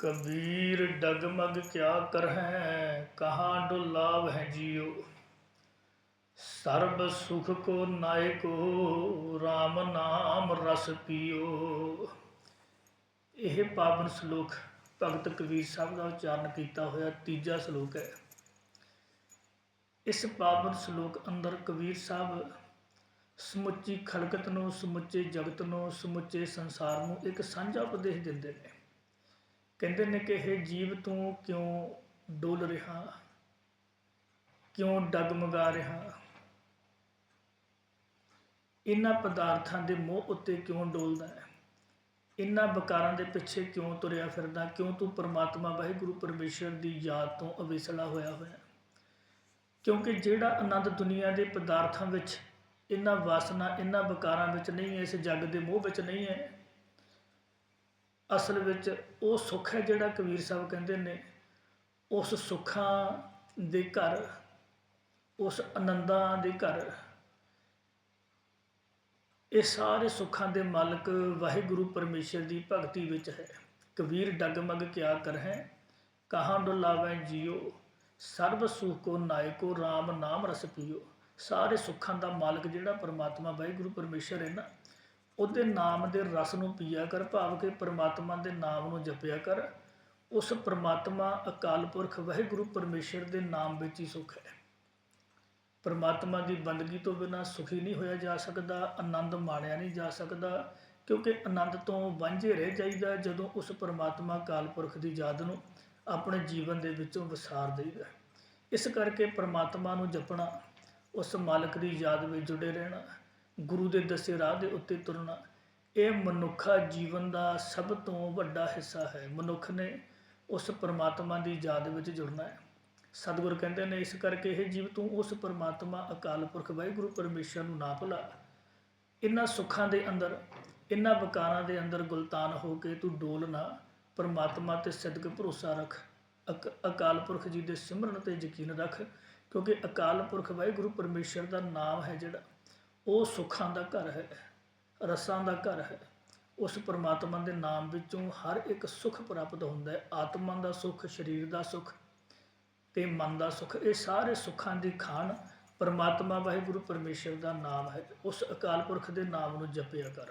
ਕਬੀਰ ਡਗਮਗ ਕਿਆ ਕਰਹਿ, ਕਹਾਂ ਡੁਲਾਵ ਹੈ ਜੀਓ ਸਰਬ ਸੁਖ ਕੋ ਨਾਇਕੋ ਰਾਮ ਨਾਮ ਰਸ ਪੀਓ। ਇਹ ਪਾਵਨ ਸ਼ਲੋਕ ਭਗਤ ਕਬੀਰ ਸਾਹਿਬ ਦਾ ਉਚਾਰਨ ਕੀਤਾ ਹੋਇਆ ਤੀਜਾ ਸ਼ਲੋਕ ਹੈ। ਇਸ ਪਾਵਨ ਸ਼ਲੋਕ ਅੰਦਰ ਕਬੀਰ ਸਾਹਿਬ ਸਮੁੱਚੀ ਖਲਕਤ ਨੂੰ, ਸਮੁੱਚੇ ਜਗਤ ਨੂੰ, ਸਮੁੱਚੇ ਸੰਸਾਰ ਨੂੰ ਇੱਕ ਸਾਂਝਾ ਉਪਦੇਸ਼ ਦਿੰਦੇ ਨੇ। ਕਹਿੰਦੇ ਨੇ ਕਿ ਇਹ ਜੀਵ ਤੂੰ ਕਿਉਂ ਡੋਲ ਰਿਹਾ? ਕਿਉਂ ਡਗਮਗਾ ਰਿਹਾ? ਇਹਨਾਂ ਪਦਾਰਥਾਂ ਦੇ ਮੋਹ ਉੱਤੇ ਕਿਉਂ ਡੋਲਦਾ ਹੈ? ਇਹਨਾਂ ਵਿਕਾਰਾਂ ਦੇ ਪਿੱਛੇ ਕਿਉਂ ਤੁਰਿਆ ਫਿਰਦਾ? ਕਿਉਂ ਤੂੰ ਪਰਮਾਤਮਾ ਵਾਹਿਗੁਰੂ ਪਰਮੇਸ਼ਰ ਦੀ ਯਾਦ ਤੋਂ ਅਵੇਸਲਾ ਹੋਇਆ ਹੋਇਆ ਕਿਉਂਕਿ ਜਿਹੜਾ ਆਨੰਦ ਦੁਨੀਆ ਦੇ ਪਦਾਰਥਾਂ ਵਿੱਚ, ਇਹਨਾਂ ਵਾਸਨਾ, ਇਹਨਾਂ ਵਿਕਾਰਾਂ ਵਿੱਚ ਨਹੀਂ ਹੈ, ਇਸ ਜੱਗ ਦੇ ਮੋਹ ਵਿੱਚ ਨਹੀਂ ਹੈ ਅਸਲ ਵਿੱਚ ਉਹ ਸੁੱਖ ਹੈ ਜਿਹੜਾ ਕਬੀਰ ਸਾਹਿਬ ਕਹਿੰਦੇ ਨੇ, ਉਸ ਸੁੱਖਾਂ ਦੇ ਘਰ, ਉਸ ਆਨੰਦਾਂ ਦੇ ਘਰ, ਇਹ ਸਾਰੇ ਸੁੱਖਾਂ ਦੇ ਮਾਲਕ ਵਾਹਿਗੁਰੂ ਪਰਮੇਸ਼ਰ ਦੀ ਭਗਤੀ ਵਿੱਚ ਹੈ। ਕਬੀਰ ਡਗਮਗ ਕਿਆ ਕਰਹਿ, ਕਹਾਂ ਡੁਲਾਵੇਂ ਜਿਉ ਸਰਬ ਸੁਖ ਕੋ ਨਾਇਕੋ RAM ਨਾਮ ਰਸ ਪੀਓ। ਸਾਰੇ ਸੁੱਖਾਂ ਦਾ ਮਾਲਕ ਜਿਹੜਾ ਪਰਮਾਤਮਾ ਵਾਹਿਗੁਰੂ ਪਰਮੇਸ਼ਰ ਹੈ ਨਾ ਉਹਦੇ ਨਾਮ ਦੇ ਰਸ ਨੂੰ ਪੀਆ ਕਰ, ਭਾਵ ਕਿ ਪਰਮਾਤਮਾ ਦੇ ਨਾਮ ਨੂੰ ਜਪਿਆ ਕਰ। ਉਸ ਪਰਮਾਤਮਾ ਅਕਾਲ ਪੁਰਖ ਵਾਹਿਗੁਰੂ ਪਰਮੇਸ਼ਰ ਦੇ ਨਾਮ ਵਿੱਚ ਹੀ ਸੁਖ ਹੈ। ਪਰਮਾਤਮਾ ਦੀ ਬੰਦਗੀ ਤੋਂ ਬਿਨਾ ਸੁਖੀ ਨਹੀਂ ਹੋਇਆ ਜਾ ਸਕਦਾ, ਆਨੰਦ ਮਾਣਿਆ ਨਹੀਂ ਜਾ ਸਕਦਾ, ਕਿਉਂਕਿ ਆਨੰਦ ਤੋਂ ਵਾਂਝੇ ਰਹਿ ਜਾਈਦਾ ਜਦੋਂ ਉਸ ਪਰਮਾਤਮਾ ਅਕਾਲ ਪੁਰਖ ਦੀ ਯਾਦ ਨੂੰ ਆਪਣੇ ਜੀਵਨ ਦੇ ਵਿੱਚੋਂ ਵਿਸਾਰ ਦੇਈਦਾ ਇਸ ਕਰਕੇ ਪਰਮਾਤਮਾ ਨੂੰ ਜਪਣਾ, ਉਸ ਮਾਲਕ ਦੀ ਯਾਦ ਵਿੱਚ ਜੁੜੇ ਰਹਿਣਾ ਗੁਰੂ ਦੇ ਦੱਸੇ ਰਾਹ ਦੇ ਉੱਤੇ ਤੁਰਨਾ, ਇਹ ਮਨੁੱਖਾ ਜੀਵਨ ਦਾ ਸਭ ਤੋਂ ਵੱਡਾ ਹਿੱਸਾ ਹੈ। ਮਨੁੱਖ ਨੇ ਉਸ ਪਰਮਾਤਮਾ ਦੀ ਯਾਦ ਵਿੱਚ ਜੁੜਨਾ ਹੈ। ਸਤਿਗੁਰ ਕਹਿੰਦੇ ਨੇ, ਇਸ ਕਰਕੇ ਇਹ ਜੀਵ ਤੂੰ ਉਸ ਪਰਮਾਤਮਾ, ਅਕਾਲ ਪੁਰਖ, ਵਾਹਿਗੁਰੂ, ਪਰਮੇਸ਼ਰ ਨੂੰ ਨਾ ਭੁਲਾ। ਇਹਨਾਂ ਸੁੱਖਾਂ ਦੇ ਅੰਦਰ ਇਹਨਾਂ ਵਿਕਾਰਾਂ ਦੇ ਅੰਦਰ ਗੁਲਤਾਨ ਹੋ ਕੇ ਤੂੰ ਡੋਲ ਨਾ। ਪਰਮਾਤਮਾ ਤੇ ਸਿੱਧਕ ਭਰੋਸਾ ਰੱਖ। ਅਕ- ਅਕਾਲ ਪੁਰਖ ਜੀ ਦੇ ਸਿਮਰਨ ਤੇ ਯਕੀਨ ਰੱਖ, ਕਿਉਂਕਿ ਅਕਾਲ ਪੁਰਖ, ਵਾਹਿਗੁਰੂ, ਪਰਮੇਸ਼ਰ ਦਾ ਨਾਮ ਹੈ ਜਿਹੜਾ ਉਹ ਸੁੱਖਾਂ ਦਾ ਘਰ ਹੈ, ਰਸਾਂ ਦਾ ਘਰ ਹੈ। ਉਸ ਪਰਮਾਤਮਾ ਦੇ ਨਾਮ ਵਿੱਚੋਂ ਹਰ ਇੱਕ ਸੁੱਖ ਪ੍ਰਾਪਤ ਹੁੰਦਾ ਹੈ। ਆਤਮਾ ਦਾ ਸੁੱਖ, ਸਰੀਰ ਦਾ ਸੁੱਖ ਤੇ ਮਨ ਦਾ ਸੁੱਖ, ਇਹ ਸਾਰੇ ਸੁੱਖਾਂ ਦੀ ਖਾਨ ਪਰਮਾਤਮਾ ਵਾਹਿਗੁਰੂ ਪਰਮੇਸ਼ਰ ਦਾ ਨਾਮ ਹੈ। ਉਸ ਅਕਾਲ ਪੁਰਖ ਦੇ ਨਾਮ ਨੂੰ ਜਪਿਆ ਕਰ।